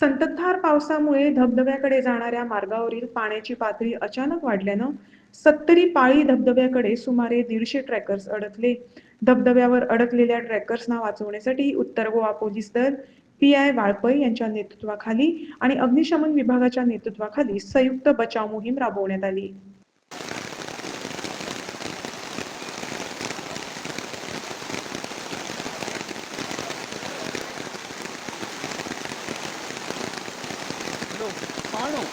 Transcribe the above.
संततधार पावसामुळे धबधब्याकडे जाणाऱ्या मार्गावरील पाण्याची पातळी अचानक वाढल्यानं सत्तरी पाळी धबधब्याकडे सुमारे दीडशे ट्रॅकर्स अडकले. धबधब्यावर अडकलेल्या ट्रॅकर्सना वाचवण्यासाठी उत्तर गोवा पोलीस दल पी आय वाळपई यांच्या नेतृत्वाखाली आणि अग्निशमन विभागाच्या नेतृत्वाखाली संयुक्त बचाव मोहीम राबवण्यात आली. Có 肉